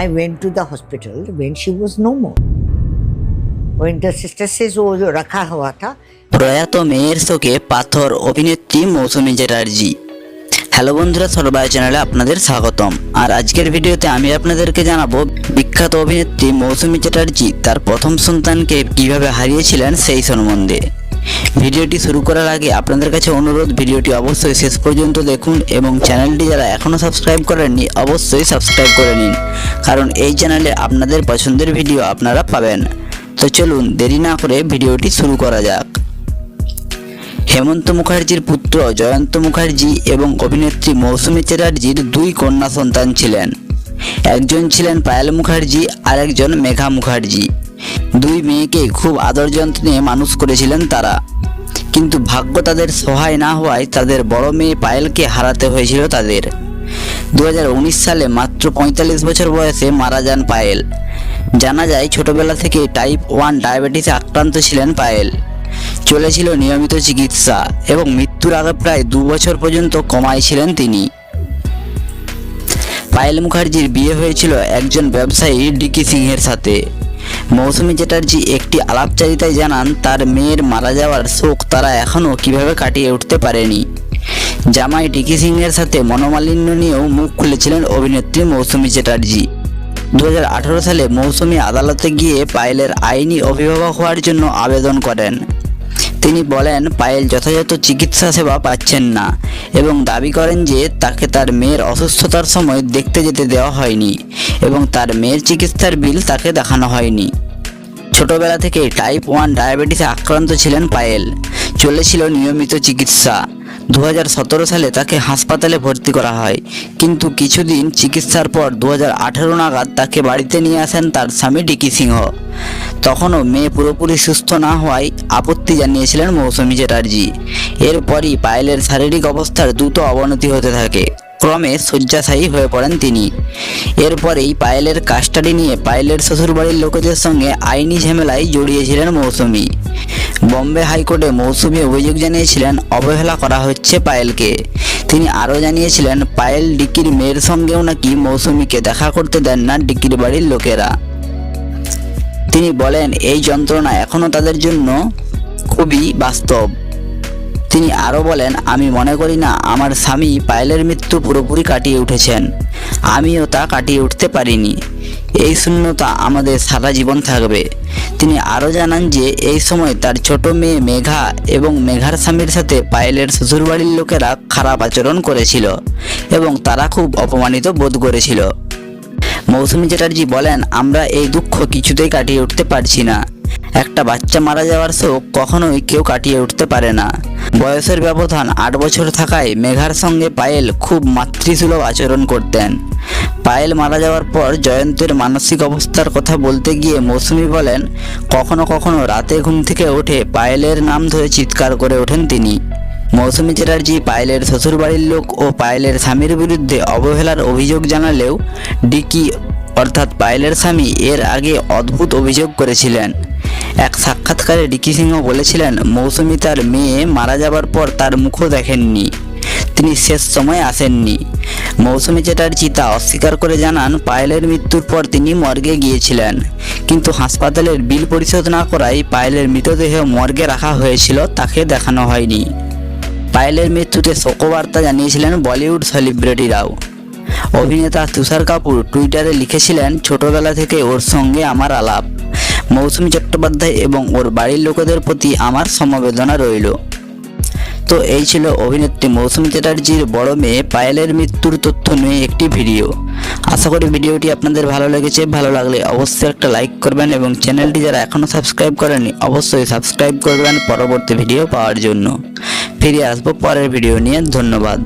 I went to the hospital when she was no more. When the sister says, oh, jo rakha hua প্রয়াত মেয়ের শোকে পাথর অভিনেত্রী মৌসুমী Chatterjee. Hello বন্ধুরা সর্বায় চ্যানেলে আপনাদের স্বাগতম। আর আজকের ভিডিওতে আমি আপনাদেরকে জানাব বিখ্যাত অভিনেত্রী মৌসুমী চ্যাটার্জি তার প্রথম সন্তানকে কীভাবে হারিয়েছিলেন সেই সম্বন্ধে। ভিডিওটি শুরু করার আগে আপনাদের কাছে অনুরোধ, ভিডিওটি অবশ্যই শেষ পর্যন্ত দেখুন এবং চ্যানেলটি যারা এখনও সাবস্ক্রাইব করেননি, অবশ্যই সাবস্ক্রাইব করে নিন, কারণ এই চ্যানেলে আপনাদের পছন্দের ভিডিও আপনারা পাবেন। তো চলুন, দেরি না করে ভিডিওটি শুরু করা যাক। হেমন্ত মুখার্জির পুত্র জয়ন্ত মুখার্জি এবং অভিনেত্রী মৌসুমী চ্যাটার্জির দুই কন্যা সন্তান ছিলেন। একজন ছিলেন পায়েল মুখার্জি আর একজন মেঘা মুখার্জি। দুই মেয়েকে খুব আদর যন্ত্র নিয়ে মানুষ করেছিলেন তারা। কিন্তু ভাগ্য তাদের সহায় না হওয়ায় তাদের বড় মেয়ে পায়েলকে হারাতে হয়েছিল তাদের। দু হাজার উনিশ সালে মাত্র পঁয়তাল্লিশ বছর বয়সে মারা যান পায়েল। জানা যায়, ছোটবেলা থেকে টাইপ ওয়ান ডায়াবেটিসে আক্রান্ত ছিলেন পায়েল। চলেছিল নিয়মিত চিকিৎসা এবং মৃত্যুর আগে প্রায় দু বছর পর্যন্ত কমায় ছিলেন তিনি। পায়েল মুখার্জির বিয়ে হয়েছিল একজন ব্যবসায়ী ডিকি সিংহের সাথে। মৌসুমী চ্যাটার্জি একটি আলাপচারিতায় জানান, তার মেয়ের মারা যাওয়ার শোক তারা এখনও কীভাবে কাটিয়ে উঠতে পারেনি। জামাই ডিকি সিংয়ের সাথে মনোমালিন্য নিয়েও মুখ খুলেছিলেন অভিনেত্রী মৌসুমী চ্যাটার্জি দু হাজার আঠারো সালে মৌসুমী আদালতে গিয়ে পায়েলের আইনি অভিভাবক হওয়ার জন্য আবেদন করেন। তিনি বলেন, পায়েল যথাযথ চিকিৎসা সেবা পাচ্ছেন না এবং দাবি করেন যে তাকে তার মেয়ের অসুস্থতার সময় দেখতে যেতে দেওয়া হয়নি এবং তার মেয়ের চিকিৎসার বিল তাকে দেখানো হয়নি। ছোটবেলা থেকে টাইপ ওয়ান ডায়াবেটিসে আক্রান্ত ছিলেন পায়েল। চলেছিল নিয়মিত চিকিৎসা। দু হাজার সতেরো সালে তাকে হাসপাতালে ভর্তি করা হয়। কিন্তু কিছুদিন চিকিৎসার পর দু হাজার আঠেরো নাগাদ তাকে বাড়িতে নিয়ে আসেন তার স্বামী ডিকি সিংহ। তখনও মেয়ে পুরোপুরি সুস্থ না হওয়ায় আপত্তি জানিয়েছিলেন মৌসুমী চ্যাটার্জি। এরপরই পায়েলের শারীরিক অবস্থার দ্রুত অবনতি হতে থাকে। ক্রমে শয্যাশায়ী হয়ে পড়েন তিনি। এরপরেই পায়েলের কাস্টাডি নিয়ে পায়েলের শ্বশুরবাড়ির লোকেদের সঙ্গে আইনি ঝামেলায় জড়িয়েছিলেন মৌসুমি। বম্বে হাইকোর্টে মৌসুমি অভিযোগ জানিয়েছিলেন, অবহেলা করা হচ্ছে পায়েলকে। তিনি আরও জানিয়েছিলেন, পায়েল ডিকির মেয়ের সঙ্গেও নাকি মৌসুমিকে দেখা করতে দেন না ডিকির বাড়ির লোকেরা। তিনি বলেন, এই যন্ত্রণা এখনও তাদের জন্য খুবই বাস্তব। তিনি আরও বলেন, আমি মনে করি না, আমার স্বামী পায়েলের মৃত্যু পুরোপুরি কাটিয়ে উঠেছেন। আমিও তা কাটিয়ে উঠতে পারিনি। এই শূন্যতা আমাদের সারা জীবন থাকবে। তিনি আরও জানান যে, এই সময় তার ছোট মেয়ে মেঘা এবং মেঘার স্বামীর সাথে পায়েলের শ্বশুরবাড়ির লোকেরা খারাপ আচরণ করেছিল এবং তারা খুব অপমানিত বোধ করেছিল। মৌসুমী চ্যাটার্জি বলেন, আমরা এই দুঃখ কিছুতেই কাটিয়ে উঠতে পারছি না। একটা বাচ্চা মারা যাওয়ার শোক কখনোই কেউ কাটিয়ে উঠতে পারে না। বয়সের ব্যবধান আট বছর থাকায় মেঘার সঙ্গে পায়েল খুব মাতৃসুলভ আচরণ করতেন। পায়েল মারা যাওয়ার পর জয়ন্তের মানসিক অবস্থার কথা বলতে গিয়ে মৌসুমি বলেন, কখনো কখনো রাতে ঘুম থেকে উঠে পায়েলের নাম ধরে চিৎকার করে ওঠেন তিনি। মৌসুমি চ্যাটার্জি পায়েলের শ্বশুরবাড়ির লোক ও পায়েলের স্বামীর বিরুদ্ধে অবহেলার অভিযোগ জানালেও ডিকি অর্থাৎ পায়েলের স্বামী এর আগে অদ্ভুত অভিযোগ করেছিলেন। এক সাক্ষাৎকারে ডিকি সিংহ বলেছিলেন, মৌসুমি তার মেয়ে মারা যাবার পর তার মুখও দেখেননি। তিনি শেষ সময় আসেননি। মৌসুমি চ্যাটার্জি তা অস্বীকার করে জানান, পায়েলের মৃত্যুর পর তিনি মর্গে গিয়েছিলেন। কিন্তু হাসপাতালের বিল পরিশোধ না করায় পায়েলের মৃতদেহ মর্গে রাখা হয়েছিল, তাকে দেখানো হয়নি। পায়েলের মৃত্যুতে শোকবার্তা জানিয়েছিলেন বলিউড সেলিব্রিটিরাও। অভিনেতা তুষার কাপুর টুইটারে লিখেছিলেন, ছোটবেলা থেকে ওর সঙ্গে আমার আলাপ। মৌসুমী চট্টোপাধ্যায় এবং ওর বাড়ির লোকেদের প্রতি আমার সমবেদনা রইল। তো এই ছিল অভিনেত্রী মৌসুমী চ্যাটার্জির বড় মেয়ে পায়েলের মৃত্যুর তথ্য নিয়ে একটি ভিডিও। আশা করি ভিডিওটি আপনাদের ভালো লেগেছে। ভালো লাগলে অবশ্যই একটা লাইক করবেন এবং চ্যানেলটি যারা এখনও সাবস্ক্রাইব করেনি অবশ্যই সাবস্ক্রাইব করবেন পরবর্তী ভিডিও পাওয়ার জন্য। ফিরে আসব পরের ভিডিও নিয়ে। ধন্যবাদ।